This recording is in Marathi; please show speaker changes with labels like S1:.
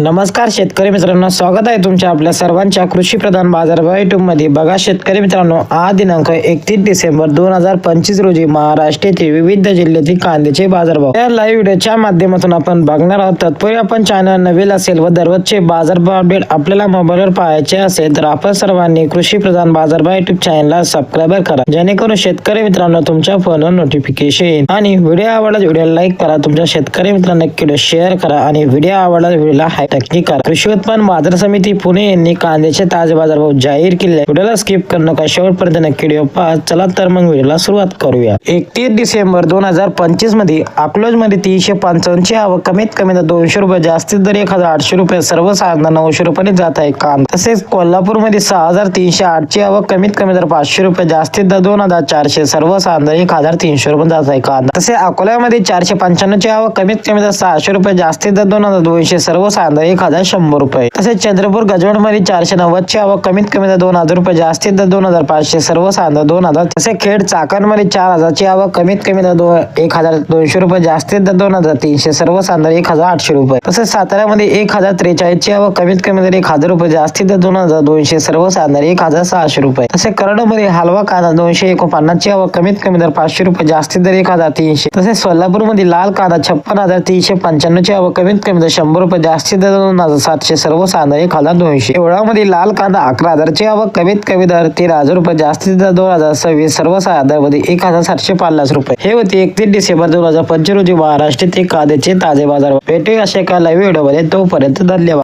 S1: नमस्कार शेतकरी मित्रांनो स्वागत आहे तुमच्या आपल्या सर्वांच्या कृषी प्रधान बाजारभाव युट्यूबमध्ये. बघा शेतकरी मित्रांनो आज दिनांक एकतीस डिसेंबर दोन हजार पंचवीस रोजी महाराष्ट्रातील विविध जिल्ह्यातील कांद्याचे बाजारभाव. या लाईव्ह व्हिडिओच्या माध्यमातून आपण बघणार आहोत. तत्पूर्वी आपण चॅनल नवीन असेल व दररोजचे बाजारभाव अपडेट आपल्याला मोबाईलवर पाहायचे असेल तर आपण सर्वांनी कृषी प्रधान बाजारभाव युट्यूब चॅनलला सबस्क्राईब करा. जेणेकरून शेतकरी मित्रांनो तुमच्या फोनवर नोटिफिकेशन आणि व्हिडिओ आवडला व्हिडिओ लाईक करा. तुमच्या शेतकरी मित्रांना शेअर करा. आणि व्हिडिओ आवडला व्हिडिओला हाय नक्की करा कृषी उत्पन्न बाजार समिती पुणे यांनी कांद्याचे ताजे बाजारभाव जाहीर केले. व्हिडिओला स्किप करू नका. शेवटपर्यंत नक्की व्हिडिओ पहा. चला तर मग व्हिडिओला सुरुवात करूया. एकतीस डिसेंबर दोन हजार पंचवीसमध्ये अकलोजमध्ये तीनशे पंचावन्नची आवक कमीत कमी दोनशे रुपये जास्तीत दर एक हजार आठशे रुपये सर्वसाधारण नऊशे रुपये जात आहे काम तसेच कोल्हापूरमध्ये सहा हजार तीनशे आठची आवक कमीत कमी दर पाचशे रुपये जास्तीत दर दोन हजार चारशे सर्वसाधारण एक हजार तीनशे रुपये जात आहे कांदा. तसे अकोल्यामध्ये चारशे पंच्याण्णवची आवक कमीत कमी दर सहाशे रुपये जास्तीत दर दोन हजार दोनशे सर्वसाधारण एक हजार शंभर रुपये. तसेच चंद्रपूर गजवडमध्ये चारशे नव्वदची आवक कमीत कमी तर दोन हजार रुपये जास्तीत तर दोन हजार पाचशे सर्व सर्वसाधारण दोन हजार. तसे खेड चाकणमध्ये चार हजारची आवक कमीत कमी तर दोन एक हजार दोनशे रुपये जास्तीत तर दोन हजार तीनशे सर्व सर्वसाधारण एक हजार आठशे रुपये. तसेच साताऱ्यामध्ये एक हजार त्रेचाळीस ची आवक कमीत कमी तर एक हजार रुपये जास्तीत तर दोन हजार दोनशे सर्व सर्वसाधारण एक हजार सहाशे रुपये. तसे कराडमध्ये हलवा कांदा दोनशे एकोणपन्नास ची आवक कमीत कमी दर पाचशे रुपये जास्तीत दर एक हजार तीनशे. तसेच सोलापूरमध्ये लाल कांदा छप्पन हजार तीनशे पंच्याण्णव ची आवक कमीत कमी दर शंभर रुपये जास्तीत दर दोन हजार सातशे सर्वसाधारण एक हजार दोनशे. एवढामध्ये लाल कांदा अकरा हजारची आवक. कमीत कमी दर तेरा हजार रुपये. जास्तीत दोन हजार सव्वीस. सर्वसाधारणमध्ये एक हजार सातशे पन्नास रुपये. हे होते एकतीस डिसेंबर दोन हजार पंचवीस रोजी महाराष्ट्रात कांद्याचे ताजे बाजार. भेटूया अशा एका लाईव्ह व्हिडिओमध्ये तोपर्यंत धन्यवाद.